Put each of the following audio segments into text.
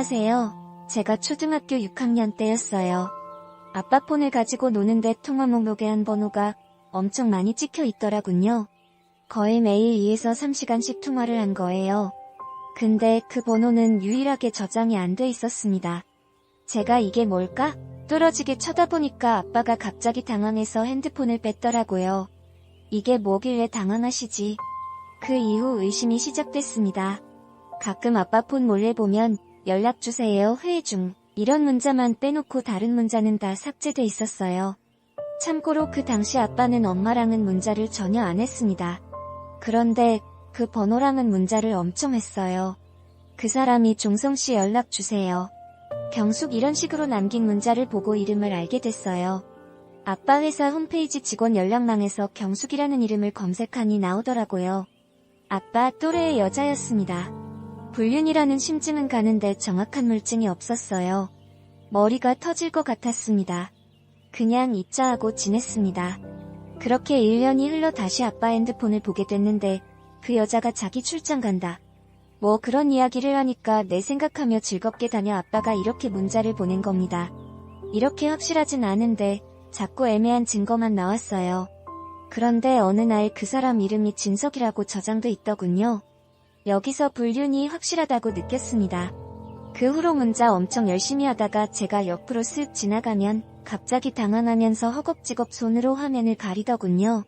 안녕하세요. 제가 초등학교 6학년 때였어요. 아빠 폰을 가지고 노는데 통화 목록에 한 번호가 엄청 많이 찍혀 있더라군요. 거의 매일 2에서 3시간씩 통화를 한 거예요. 근데 그 번호는 유일하게 저장이 안 돼 있었습니다. 제가 이게 뭘까? 뚫어지게 쳐다보니까 아빠가 갑자기 당황해서 핸드폰을 뺐더라고요. 이게 뭐길래 당황하시지? 그 이후 의심이 시작됐습니다. 가끔 아빠 폰 몰래 보면 연락주세요 회의 중 이런 문자만 빼놓고 다른 문자는 다 삭제돼 있었어요. 참고로 그 당시 아빠는 엄마랑은 문자를 전혀 안 했습니다. 그런데 그 번호랑은 문자를 엄청 했어요. 그 사람이 종성씨 연락주세요. 경숙 이런 식으로 남긴 문자를 보고 이름을 알게 됐어요. 아빠 회사 홈페이지 직원 연락망에서 경숙이라는 이름을 검색하니 나오더라고요. 아빠 또래의 여자였습니다. 불륜이라는 심증은 가는데 정확한 물증이 없었어요. 머리가 터질 것 같았습니다. 그냥 잊자 하고 지냈습니다. 그렇게 1년이 흘러 다시 아빠 핸드폰을 보게 됐는데 그 여자가 자기 출장 간다. 뭐 그런 이야기를 하니까 내 생각하며 즐겁게 다녀 아빠가 이렇게 문자를 보낸 겁니다. 이렇게 확실하진 않은데 자꾸 애매한 증거만 나왔어요. 그런데 어느 날 그 사람 이름이 진석이라고 저장돼 있더군요. 여기서 불륜이 확실하다고 느꼈습니다. 그 후로 문자 엄청 열심히 하다가 제가 옆으로 쓱 지나가면 갑자기 당황하면서 허겁지겁 손으로 화면을 가리더군요.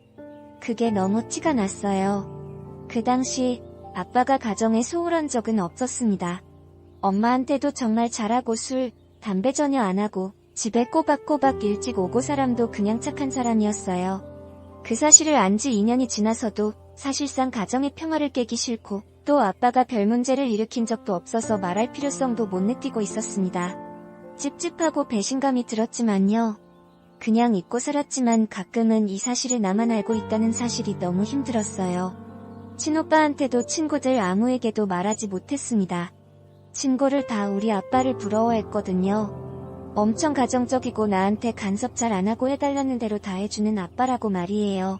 그게 너무 티가 났어요. 그 당시 아빠가 가정에 소홀한 적은 없었습니다. 엄마한테도 정말 잘하고 술, 담배 전혀 안 하고 집에 꼬박꼬박 일찍 오고 사람도 그냥 착한 사람이었어요. 그 사실을 안 지 2년이 지나서도 사실상 가정의 평화를 깨기 싫고 또 아빠가 별 문제를 일으킨 적도 없어서 말할 필요성도 못 느끼고 있었습니다. 찝찝하고 배신감이 들었지만요. 그냥 잊고 살았지만 가끔은 이 사실을 나만 알고 있다는 사실이 너무 힘들었어요. 친오빠한테도 친구들 아무에게도 말하지 못했습니다. 친구를 다 우리 아빠를 부러워했거든요. 엄청 가정적이고 나한테 간섭 잘 안 하고 해달라는 대로 다 해주는 아빠라고 말이에요.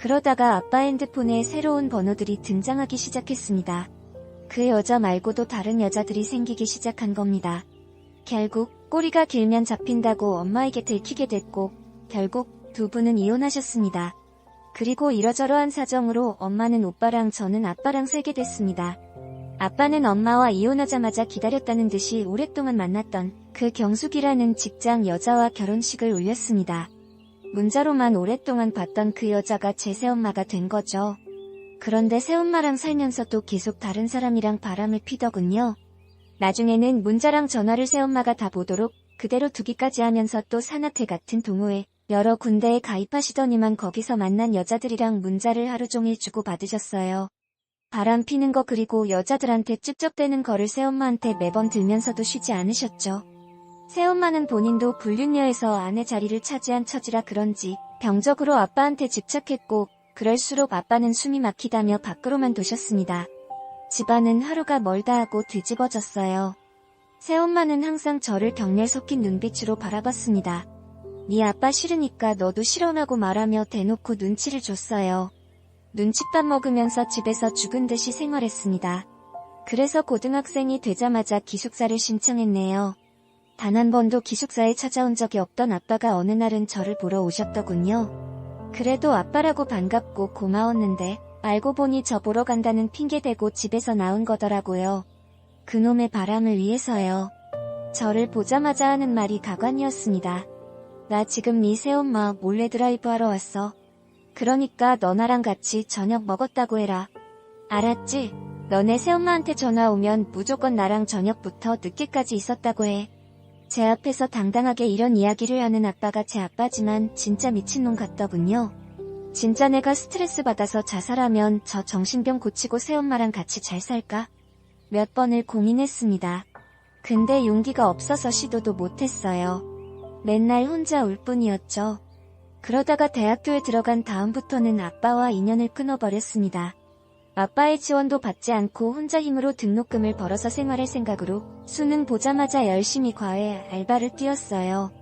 그러다가 아빠 핸드폰에 새로운 번호들이 등장하기 시작했습니다. 그 여자 말고도 다른 여자들이 생기기 시작한 겁니다. 결국 꼬리가 길면 잡힌다고 엄마에게 들키게 됐고 결국 두 분은 이혼하셨습니다. 그리고 이러저러한 사정으로 엄마는 오빠랑 저는 아빠랑 살게 됐습니다. 아빠는 엄마와 이혼하자마자 기다렸다는 듯이 오랫동안 만났던 그 경숙이라는 직장 여자와 결혼식을 올렸습니다. 문자로만 오랫동안 봤던 그 여자가 제 새엄마가 된 거죠. 그런데 새엄마랑 살면서도 계속 다른 사람이랑 바람을 피더군요. 나중에는 문자랑 전화를 새엄마가 다 보도록 그대로 두기까지 하면서 또 산악회 같은 동호회 여러 군데에 가입하시더니만 거기서 만난 여자들이랑 문자를 하루 종일 주고 받으셨어요. 바람 피는 거 그리고 여자들한테 찝쩍대는 거를 새엄마한테 매번 들면서도 쉬지 않으셨죠. 새엄마는 본인도 불륜녀에서 아내 자리를 차지한 처지라 그런지 병적으로 아빠한테 집착했고 그럴수록 아빠는 숨이 막히다며 밖으로만 도셨습니다. 집안은 하루가 멀다 하고 뒤집어졌어요. 새엄마는 항상 저를 경멸 섞인 눈빛으로 바라봤습니다. 네 아빠 싫으니까 너도 싫어하고 말하며 대놓고 눈치를 줬어요. 눈칫밥 먹으면서 집에서 죽은 듯이 생활했습니다. 그래서 고등학생이 되자마자 기숙사를 신청했네요. 단 한 번도 기숙사에 찾아온 적이 없던 아빠가 어느 날은 저를 보러 오셨더군요. 그래도 아빠라고 반갑고 고마웠는데 알고 보니 저 보러 간다는 핑계대고 집에서 나온 거더라고요. 그놈의 바람을 위해서요. 저를 보자마자 하는 말이 가관이었습니다. 나 지금 네 새엄마 몰래 드라이브 하러 왔어. 그러니까 너 나랑 같이 저녁 먹었다고 해라. 알았지? 너네 새엄마한테 전화 오면 무조건 나랑 저녁부터 늦게까지 있었다고 해. 제 앞에서 당당하게 이런 이야기를 하는 아빠가 제 아빠지만 진짜 미친놈 같더군요. 진짜 내가 스트레스 받아서 자살하면 저 정신병 고치고 새엄마랑 같이 잘 살까? 몇 번을 고민했습니다. 근데 용기가 없어서 시도도 못했어요. 맨날 혼자 울 뿐이었죠. 그러다가 대학교에 들어간 다음부터는 아빠와 인연을 끊어버렸습니다. 아빠의 지원도 받지 않고 혼자 힘으로 등록금을 벌어서 생활할 생각으로 수능 보자마자 열심히 과외 알바를 뛰었어요.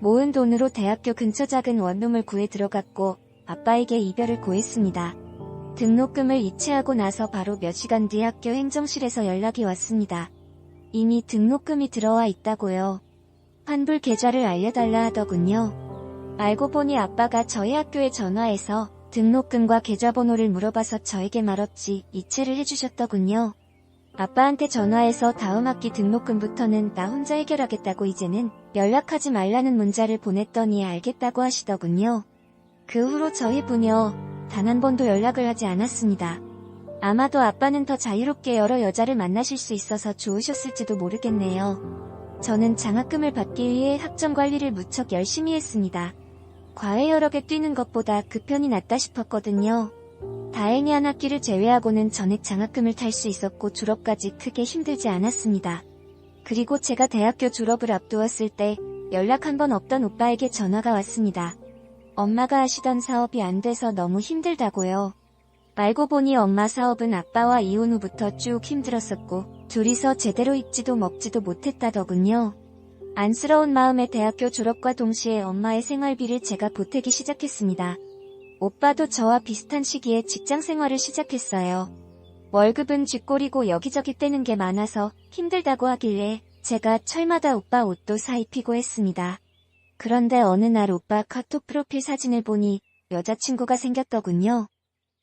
모은 돈으로 대학교 근처 작은 원룸을 구해 들어갔고 아빠에게 이별을 고했습니다. 등록금을 이체하고 나서 바로 몇 시간 뒤 학교 행정실에서 연락이 왔습니다. 이미 등록금이 들어와 있다고요. 환불 계좌를 알려달라 하더군요. 알고 보니 아빠가 저희 학교에 전화해서 등록금과 계좌번호를 물어봐서 저에게 말없이 이체를 해주셨더군요. 아빠한테 전화해서 다음 학기 등록금부터는 나 혼자 해결하겠다고 이제는 연락하지 말라는 문자를 보냈더니 알겠다고 하시더군요. 그 후로 저희 부녀 단 한 번도 연락을 하지 않았습니다. 아마도 아빠는 더 자유롭게 여러 여자를 만나실 수 있어서 좋으셨을지도 모르겠네요. 저는 장학금을 받기 위해 학점 관리를 무척 열심히 했습니다. 과외 여러 개 뛰는 것보다 그 편이 낫다 싶었거든요. 다행히 한 학기를 제외하고는 전액 장학금을 탈 수 있었고 졸업까지 크게 힘들지 않았습니다. 그리고 제가 대학교 졸업을 앞두었을 때 연락 한 번 없던 오빠에게 전화가 왔습니다. 엄마가 하시던 사업이 안 돼서 너무 힘들다고요. 알고 보니 엄마 사업은 아빠와 이혼 후부터 쭉 힘들었었고 둘이서 제대로 입지도 먹지도 못했다더군요. 안쓰러운 마음에 대학교 졸업과 동시에 엄마의 생활비를 제가 보태기 시작했습니다. 오빠도 저와 비슷한 시기에 직장 생활을 시작했어요. 월급은 쥐꼬리고 여기저기 떼는 게 많아서 힘들다고 하길래 제가 철마다 오빠 옷도 사 입히고 했습니다. 그런데 어느 날 오빠 카톡 프로필 사진을 보니 여자친구가 생겼더군요.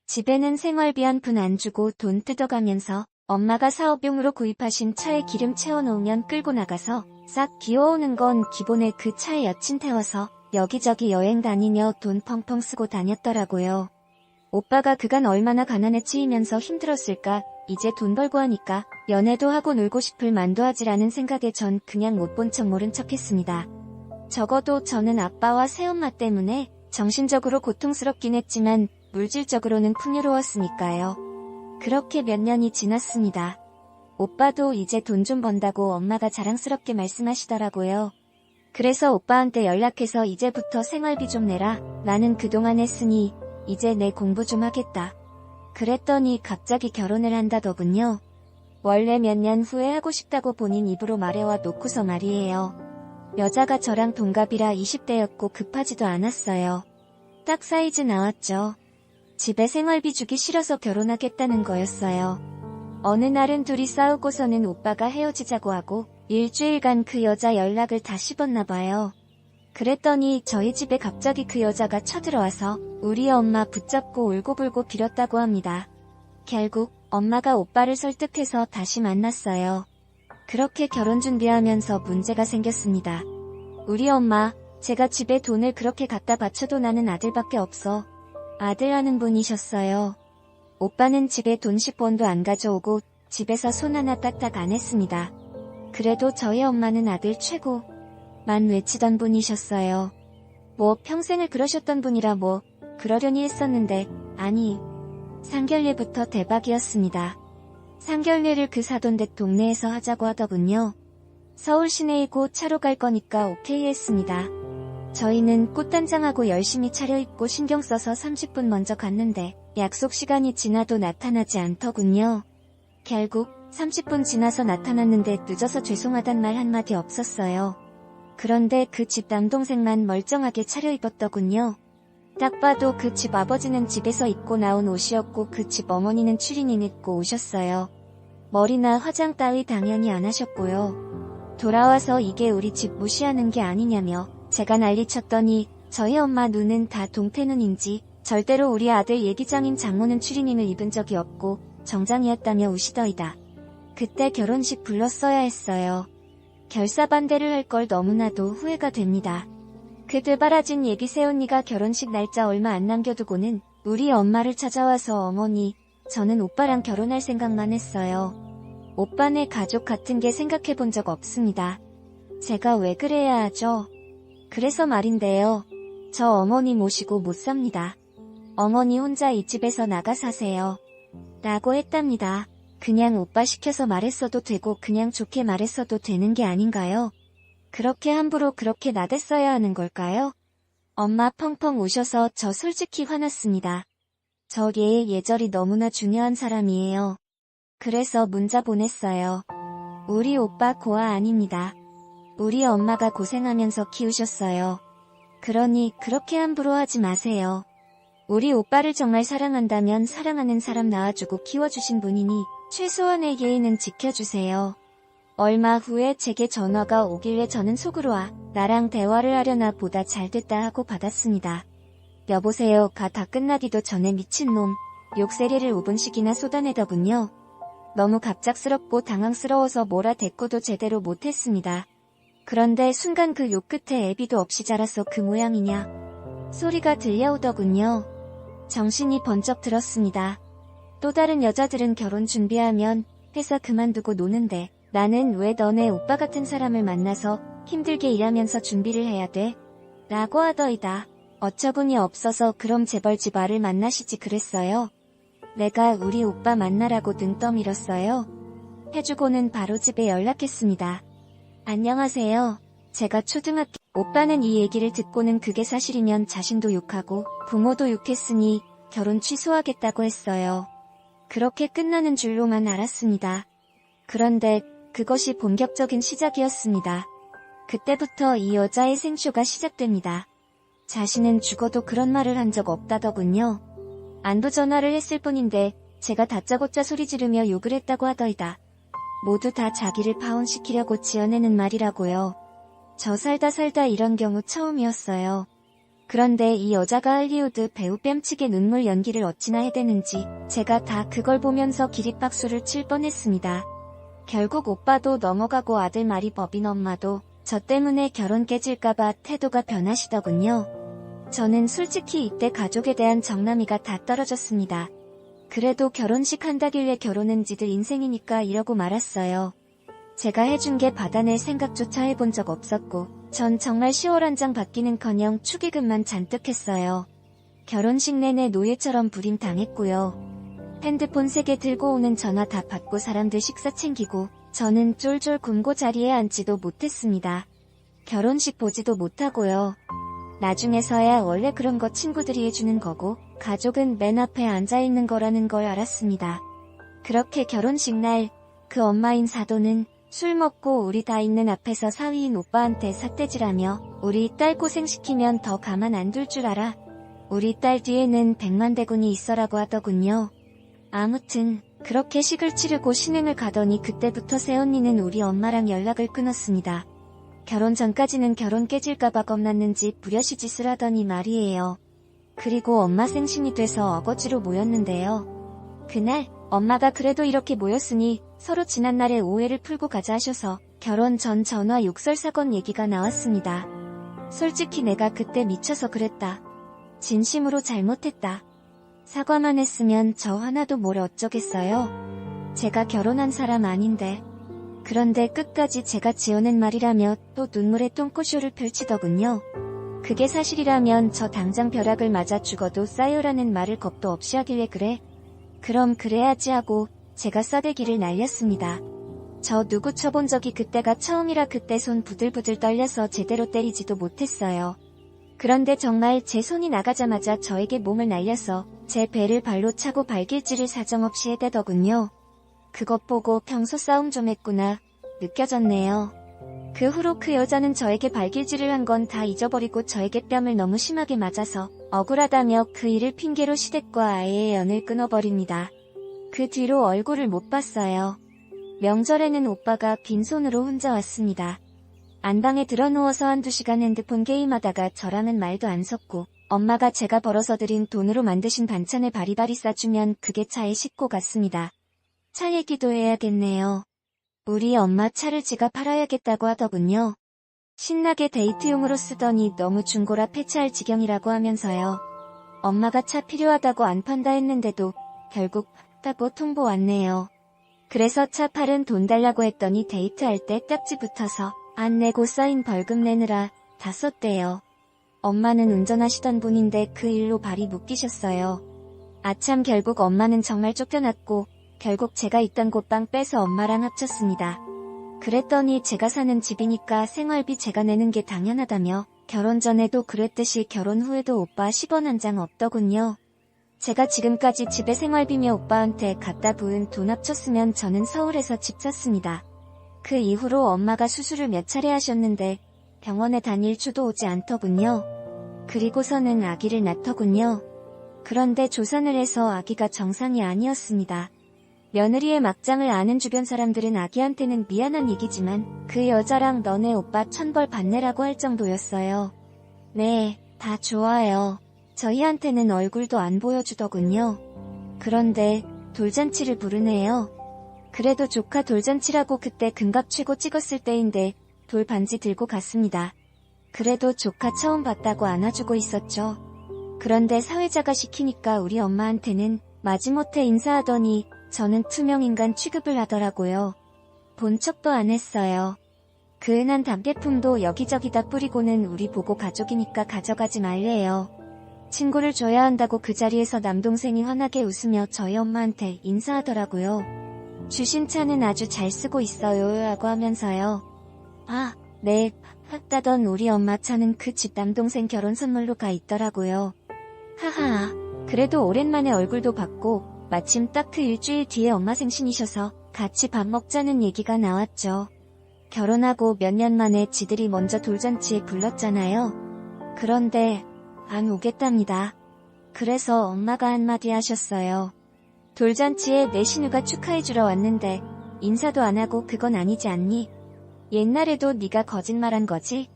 집에는 생활비 한 푼 안 주고 돈 뜯어가면서 엄마가 사업용으로 구입하신 차에 기름 채워놓으면 끌고 나가서 싹 기어오는 건 기본에 그 차에 여친 태워서 여기저기 여행 다니며 돈 펑펑 쓰고 다녔더라고요. 오빠가 그간 얼마나 가난에 치이면서 힘들었을까 이제 돈 벌고 하니까 연애도 하고 놀고 싶을 만도 하지라는 생각에 전 그냥 못 본 척 모른 척 했습니다. 적어도 저는 아빠와 새엄마 때문에 정신적으로 고통스럽긴 했지만 물질적으로는 풍요로웠으니까요. 그렇게 몇 년이 지났습니다. 오빠도 이제 돈 좀 번다고 엄마가 자랑스럽게 말씀하시더라고요. 그래서 오빠한테 연락해서 이제부터 생활비 좀 내라. 나는 그동안 했으니 이제 내 공부 좀 하겠다. 그랬더니 갑자기 결혼을 한다더군요. 원래 몇 년 후에 하고 싶다고 본인 입으로 말해와 놓고서 말이에요. 여자가 저랑 동갑이라 20대였고 급하지도 않았어요. 딱 사이즈 나왔죠. 집에 생활비 주기 싫어서 결혼하겠다는 거였어요. 어느 날은 둘이 싸우고서는 오빠가 헤어지자고 하고 일주일간 그 여자 연락을 다 씹었나 봐요. 그랬더니 저희 집에 갑자기 그 여자가 쳐들어와서 우리 엄마 붙잡고 울고불고 빌었다고 합니다. 결국 엄마가 오빠를 설득해서 다시 만났어요. 그렇게 결혼 준비하면서 문제가 생겼습니다. 우리 엄마, 제가 집에 돈을 그렇게 갖다 바쳐도 나는 아들밖에 없어. 아들 하는 분이셨어요. 오빠는 집에 돈 10원도 안 가져오고 집에서 손 하나 까딱 안 했습니다. 그래도 저희 엄마는 아들 최고. 만 외치던 분이셨어요. 뭐 평생을 그러셨던 분이라 뭐 그러려니 했었는데 아니 상견례부터 대박이었습니다. 상견례를 그 사돈댁 동네에서 하자고 하더군요. 서울 시내이고 차로 갈 거니까 오케이 했습니다. 저희는 꽃단장하고 열심히 차려입고 신경 써서 30분 먼저 갔는데 약속 시간이 지나도 나타나지 않더군요. 결국 30분 지나서 나타났는데 늦어서 죄송하단 말 한마디 없었어요. 그런데 그 집 남동생만 멀쩡하게 차려입었더군요. 딱 봐도 그 집 아버지는 집에서 입고 나온 옷이었고 그 집 어머니는 추리닝 입고 오셨어요. 머리나 화장 따위 당연히 안 하셨고요. 돌아와서 이게 우리 집 무시하는 게 아니냐며 제가 난리쳤더니 저희 엄마 눈은 다 동태 눈인지 절대로 우리 아들 예기장인 장모는 추리닝을 입은 적이 없고 정장이었다며 우시더이다. 그때 결혼식 불렀어야 했어요. 결사반대를 할 걸 너무나도 후회가 됩니다. 그 드바라진 얘기 새 언니가 결혼식 날짜 얼마 안 남겨두고는 우리 엄마를 찾아와서 어머니, 저는 오빠랑 결혼할 생각만 했어요. 오빠네 가족 같은 게 생각해 본 적 없습니다. 제가 왜 그래야 하죠? 그래서 말인데요. 저 어머니 모시고 못 삽니다. 어머니 혼자 이 집에서 나가 사세요. 라고 했답니다. 그냥 오빠 시켜서 말했어도 되고 그냥 좋게 말했어도 되는 게 아닌가요? 그렇게 함부로 그렇게 나댔어야 하는 걸까요? 엄마 펑펑 우셔서 저 솔직히 화났습니다. 저 얘의 예절이 너무나 중요한 사람이에요. 그래서 문자 보냈어요. 우리 오빠 고아 아닙니다. 우리 엄마가 고생하면서 키우셨어요. 그러니 그렇게 함부로 하지 마세요. 우리 오빠를 정말 사랑한다면 사랑하는 사람 낳아주고 키워주신 분이니 최소한의 예의는 지켜주세요. 얼마 후에 제게 전화가 오길래 저는 속으로 아, 나랑 대화를 하려나 보다 잘 됐다 하고 받았습니다. 여보세요, 가 다 끝나기도 전에 미친놈. 욕세례를 5분씩이나 쏟아내더군요. 너무 갑작스럽고 당황스러워서 뭐라 대꾸도 제대로 못했습니다. 그런데 순간 그 욕 끝에 애비도 없이 자라서 그 모양이냐. 소리가 들려오더군요. 정신이 번쩍 들었습니다. 또 다른 여자들은 결혼 준비하면 회사 그만두고 노는데 나는 왜 너네 오빠 같은 사람을 만나서 힘들게 일하면서 준비를 해야 돼? 라고 하더이다. 어처구니 없어서 그럼 재벌 집 아를 만나시지 그랬어요. 내가 우리 오빠 만나라고 등 떠밀었어요. 해주고는 바로 집에 연락했습니다. 안녕하세요. 제가 초등학교 오빠는 이 얘기를 듣고는 그게 사실이면 자신도 욕하고 부모도 욕했으니 결혼 취소하겠다고 했어요. 그렇게 끝나는 줄로만 알았습니다. 그런데 그것이 본격적인 시작이었습니다. 그때부터 이 여자의 생쇼가 시작됩니다. 자신은 죽어도 그런 말을 한 적 없다더군요. 안부 전화를 했을 뿐인데 제가 다짜고짜 소리 지르며 욕을 했다고 하더이다. 모두 다 자기를 파혼시키려고 지어내는 말이라고요. 저 살다 살다 이런 경우 처음이었어요. 그런데 이 여자가 할리우드 배우 뺨치게 눈물 연기를 어찌나 해대는지 제가 다 그걸 보면서 기립박수를 칠 뻔했습니다. 결국 오빠도 넘어가고 아들 말이 법인 엄마도 저 때문에 결혼 깨질까봐 태도가 변하시더군요. 저는 솔직히 이때 가족에 대한 정남이가 다 떨어졌습니다. 그래도 결혼식 한다길래 결혼은 지들 인생이니까 이러고 말았어요. 제가 해준 게 받아낼 생각조차 해본 적 없었고, 전 정말 10월 한 장 받기는커녕 축의금만 잔뜩 했어요. 결혼식 내내 노예처럼 부림 당했고요. 핸드폰 3개 들고 오는 전화 다 받고 사람들 식사 챙기고, 저는 쫄쫄 굶고 자리에 앉지도 못했습니다. 결혼식 보지도 못하고요. 나중에서야 원래 그런 거 친구들이 해주는 거고 가족은 맨 앞에 앉아있는 거라는 걸 알았습니다. 그렇게 결혼식 날 그 엄마인 사도는 술 먹고 우리 다 있는 앞에서 사위인 오빠한테 삿대질하며 우리 딸 고생시키면 더 가만 안 둘 줄 알아. 우리 딸 뒤에는 백만 대군이 있어라고 하더군요. 아무튼 그렇게 식을 치르고 신행을 가더니 그때부터 새언니는 우리 엄마랑 연락을 끊었습니다. 결혼 전까지는 결혼 깨질까봐 겁났는지 부려시짓을 하더니 말이에요. 그리고 엄마 생신이 돼서 어거지로 모였는데요. 그날 엄마가 그래도 이렇게 모였으니 서로 지난날의 오해를 풀고 가자 하셔서 결혼 전 전화 욕설 사건 얘기가 나왔습니다. 솔직히 내가 그때 미쳐서 그랬다. 진심으로 잘못했다. 사과만 했으면 저 하나도 뭘 어쩌겠어요. 제가 결혼한 사람 아닌데. 그런데 끝까지 제가 지어낸 말이라며 또 눈물의 똥꼬쇼를 펼치더군요. 그게 사실이라면 저 당장 벼락을 맞아 죽어도 싸요라는 말을 겁도 없이 하길래 그래. 그럼 그래야지 하고 제가 싸대기를 날렸습니다. 저 누구 쳐본 적이 그때가 처음이라 그때 손 부들부들 떨려서 제대로 때리지도 못했어요. 그런데 정말 제 손이 나가자마자 저에게 몸을 날려서 제 배를 발로 차고 발길질을 사정없이 해대더군요. 그것 보고 평소 싸움 좀 했구나 느껴졌네요. 그 후로 그 여자는 저에게 발길질을 한 건 다 잊어버리고 저에게 뺨을 너무 심하게 맞아서 억울하다며 그 일을 핑계로 시댁과 아이의 연을 끊어버립니다. 그 뒤로 얼굴을 못 봤어요. 명절에는 오빠가 빈손으로 혼자 왔습니다. 안방에 들어누워서 한두 시간 핸드폰 게임하다가 저랑은 말도 안 섰고 엄마가 제가 벌어서 들인 돈으로 만드신 반찬을 바리바리 싸주면 그게 차에 싣고 갔습니다. 차 얘기도 해야겠네요. 우리 엄마 차를 지가 팔아야겠다고 하더군요. 신나게 데이트용으로 쓰더니 너무 중고라 폐차할 지경이라고 하면서요. 엄마가 차 필요하다고 안 판다 했는데도 결국 다고 통보 왔네요. 그래서 차 팔은 돈 달라고 했더니 데이트할 때 딱지 붙어서 안 내고 쌓인 벌금 내느라 다 썼대요. 엄마는 운전하시던 분인데 그 일로 발이 묶이셨어요. 아참 결국 엄마는 정말 쫓겨났고 결국 제가 있던 곳방 빼서 엄마랑 합쳤습니다. 그랬더니 제가 사는 집이니까 생활비 제가 내는 게 당연하다며 결혼 전에도 그랬듯이 결혼 후에도 오빠 10원 한 장 없더군요. 제가 지금까지 집에 생활비며 오빠한테 갖다 부은 돈 합쳤으면 저는 서울에서 집 샀습니다. 그 이후로 엄마가 수술을 몇 차례 하셨는데 병원에 다닐 주도 오지 않더군요. 그리고서는 아기를 낳더군요. 그런데 조산을 해서 아기가 정상이 아니었습니다. 며느리의 막장을 아는 주변 사람들은 아기한테는 미안한 얘기지만 그 여자랑 너네 오빠 천벌 받내라고 할 정도였어요. 네, 다 좋아요. 저희한테는 얼굴도 안 보여주더군요. 그런데 돌잔치를 부르네요. 그래도 조카 돌잔치라고 그때 금갑 치고 찍었을 때인데 돌 반지 들고 갔습니다. 그래도 조카 처음 봤다고 안아주고 있었죠. 그런데 사회자가 시키니까 우리 엄마한테는 마지못해 인사하더니 저는 투명인간 취급을 하더라고요. 본 척도 안 했어요. 그 은한 담배품도 여기저기다 뿌리고는 우리 보고 가족이니까 가져가지 말래요. 친구를 줘야 한다고 그 자리에서 남동생이 환하게 웃으며 저희 엄마한테 인사하더라고요. 주신 차는 아주 잘 쓰고 있어요 라고 하면서요. 아, 네, 핫다던 우리 엄마 차는 그 집 남동생 결혼 선물로 가 있더라고요. 하하, 그래도 오랜만에 얼굴도 봤고 마침 딱 그 일주일 뒤에 엄마 생신이셔서 같이 밥 먹자는 얘기가 나왔죠. 결혼하고 몇 년 만에 지들이 먼저 돌잔치에 불렀잖아요. 그런데 안 오겠답니다. 그래서 엄마가 한마디 하셨어요. 돌잔치에 내 신우가 축하해주러 왔는데 인사도 안 하고 그건 아니지 않니? 옛날에도 네가 거짓말한 거지?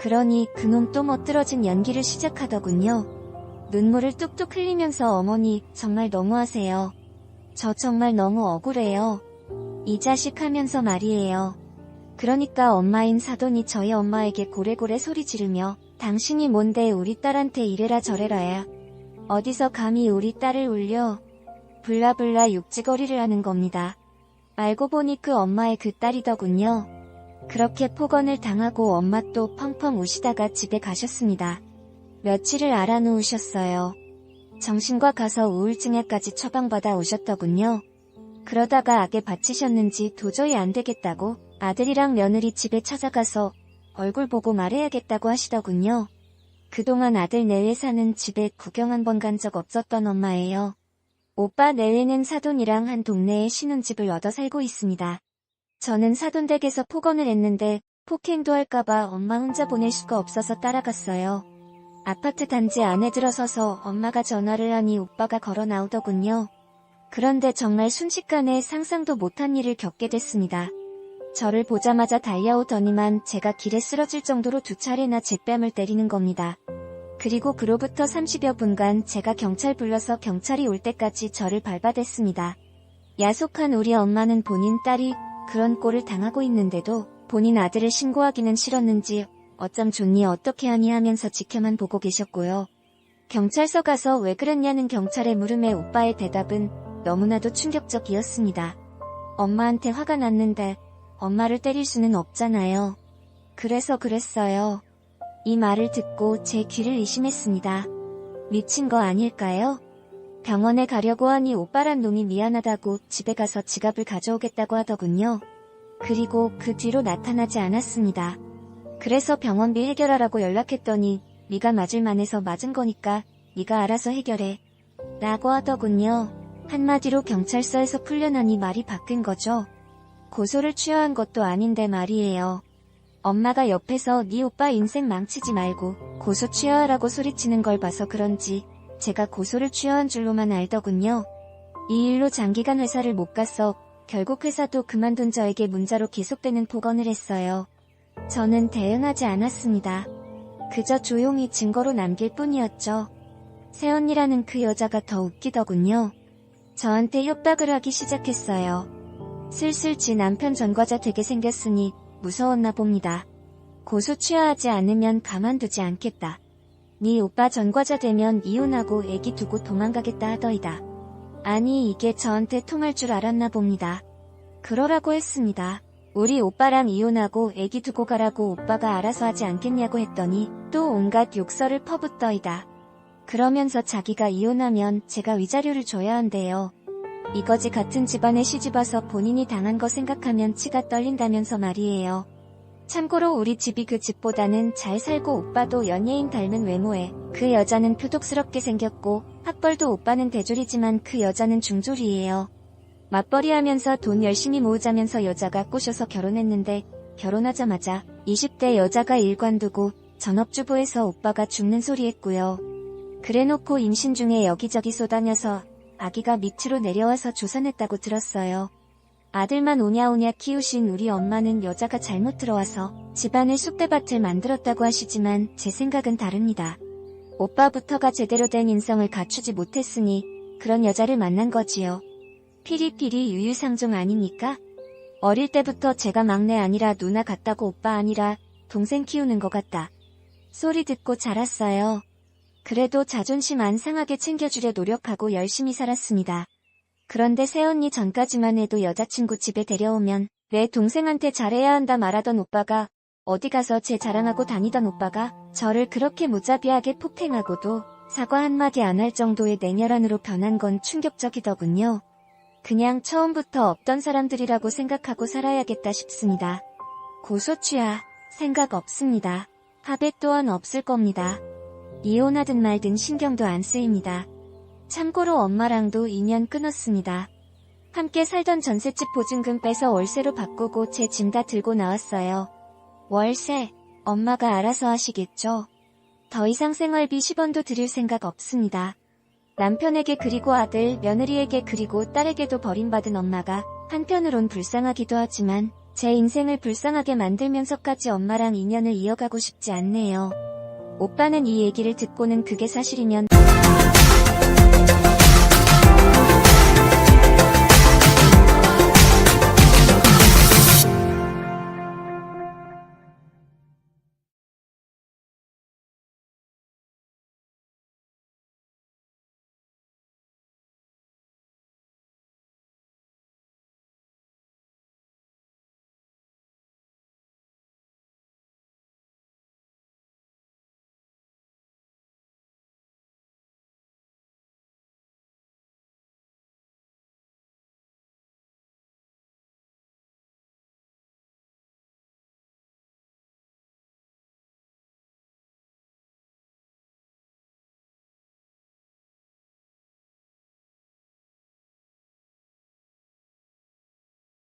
그러니 그놈 또 멋들어진 연기를 시작하더군요. 눈물을 뚝뚝 흘리면서 어머니 정말 너무하세요. 저 정말 너무 억울해요. 이 자식 하면서 말이에요. 그러니까 엄마인 사돈이 저희 엄마에게 고래고래 소리 지르며 당신이 뭔데 우리 딸한테 이래라 저래라야. 어디서 감히 우리 딸을 울려. 블라블라 육지거리를 하는 겁니다. 알고 보니 그 엄마의 그 딸이더군요. 그렇게 폭언을 당하고 엄마 또 펑펑 우시다가 집에 가셨습니다. 며칠을 알아누우셨어요. 정신과 가서 우울증에까지 처방받아 오셨더군요. 그러다가 악에 바치셨는지 도저히 안 되겠다고 아들이랑 며느리 집에 찾아가서 얼굴 보고 말해야겠다고 하시더군요. 그동안 아들 내외 사는 집에 구경 한 번 간 적 없었던 엄마예요. 오빠 내외는 사돈이랑 한 동네에 신혼집을 얻어 살고 있습니다. 저는 사돈댁에서 폭언을 했는데 폭행도 할까봐 엄마 혼자 보낼 수가 없어서 따라갔어요. 아파트 단지 안에 들어서서 엄마가 전화를 하니 오빠가 걸어 나오더군요. 그런데 정말 순식간에 상상도 못한 일을 겪게 됐습니다. 저를 보자마자 달려오더니만 제가 길에 쓰러질 정도로 두 차례나 제 뺨을 때리는 겁니다. 그리고 그로부터 30여 분간 제가 경찰 불러서 경찰이 올 때까지 저를 밟아댔습니다. 야속한 우리 엄마는 본인 딸이 그런 꼴을 당하고 있는데도 본인 아들을 신고하기는 싫었는지 어쩜 좋니 어떻게 하니 하면서 지켜만 보고 계셨고요. 경찰서 가서 왜 그랬냐는 경찰의 물음에 오빠의 대답은 너무나도 충격적이었습니다. 엄마한테 화가 났는데 엄마를 때릴 수는 없잖아요. 그래서 그랬어요. 이 말을 듣고 제 귀를 의심했습니다. 미친 거 아닐까요? 병원에 가려고 하니 오빠란 놈이 미안하다고 집에 가서 지갑을 가져오겠다고 하더군요. 그리고 그 뒤로 나타나지 않았습니다. 그래서 병원비 해결하라고 연락했더니 네가 맞을 만해서 맞은 거니까 네가 알아서 해결해. 라고 하더군요. 한마디로 경찰서에서 풀려나니 말이 바뀐 거죠. 고소를 취하한 것도 아닌데 말이에요. 엄마가 옆에서 네 오빠 인생 망치지 말고 고소 취하하라고 소리치는 걸 봐서 그런지 제가 고소를 취하한 줄로만 알더군요. 이 일로 장기간 회사를 못 가서 결국 회사도 그만둔 저에게 문자로 계속되는 폭언을 했어요. 저는 대응하지 않았습니다. 그저 조용히 증거로 남길 뿐이었죠. 세언니라는 그 여자가 더 웃기더군요. 저한테 협박을 하기 시작했어요. 슬슬 지 남편 전과자 되게 생겼으니 무서웠나 봅니다. 고소 취하하지 않으면 가만두지 않겠다. 네 오빠 전과자 되면 이혼하고 애기 두고 도망가겠다 하더이다. 아니 이게 저한테 통할 줄 알았나 봅니다. 그러라고 했습니다. 우리 오빠랑 이혼하고 애기 두고 가라고 오빠가 알아서 하지 않겠냐고 했더니 또 온갖 욕설을 퍼붓더이다. 그러면서 자기가 이혼하면 제가 위자료를 줘야 한대요. 이거지 같은 집안에 시집와서 본인이 당한 거 생각하면 치가 떨린다면서 말이에요. 참고로 우리 집이 그 집보다는 잘 살고 오빠도 연예인 닮은 외모에 그 여자는 표독스럽게 생겼고 학벌도 오빠는 대졸이지만 그 여자는 중졸이에요. 맞벌이 하면서 돈 열심히 모으자면서 여자가 꼬셔서 결혼했는데 결혼하자마자 20대 여자가 일관두고 전업주부에서 오빠가 죽는 소리 했고요. 그래놓고 임신 중에 여기저기 쏘다녀서 아기가 밑으로 내려와서 조선했다고 들었어요. 아들만 오냐오냐 키우신 우리 엄마는 여자가 잘못 들어와서 집안의 쑥대밭을 만들었다고 하시지만 제 생각은 다릅니다. 오빠부터가 제대로 된 인성을 갖추지 못했으니 그런 여자를 만난 거지요. 피리피리 유유상종 아닙니까? 어릴 때부터 제가 막내 아니라 누나 같다고 오빠 아니라 동생 키우는 것 같다. 소리 듣고 자랐어요. 그래도 자존심 안 상하게 챙겨주려 노력하고 열심히 살았습니다. 그런데 새언니 전까지만 해도 여자친구 집에 데려오면 내 동생한테 잘해야 한다 말하던 오빠가 어디 가서 제 자랑하고 다니던 오빠가 저를 그렇게 무자비하게 폭행하고도 사과 한마디 안 할 정도의 냉혈한으로 변한 건 충격적이더군요. 그냥 처음부터 없던 사람들이라고 생각하고 살아야겠다 싶습니다. 고소취야, 생각 없습니다. 합의 또한 없을 겁니다. 이혼하든 말든 신경도 안 쓰입니다. 참고로 엄마랑도 인연 끊었습니다. 함께 살던 전셋집 보증금 빼서 월세로 바꾸고 제 짐 다 들고 나왔어요. 월세, 엄마가 알아서 하시겠죠? 더 이상 생활비 10원도 드릴 생각 없습니다. 남편에게 그리고 아들, 며느리에게 그리고 딸에게도 버림받은 엄마가 한편으론 불쌍하기도 하지만 제 인생을 불쌍하게 만들면서까지 엄마랑 인연을 이어가고 싶지 않네요. 오빠는 이 얘기를 듣고는 그게 사실이면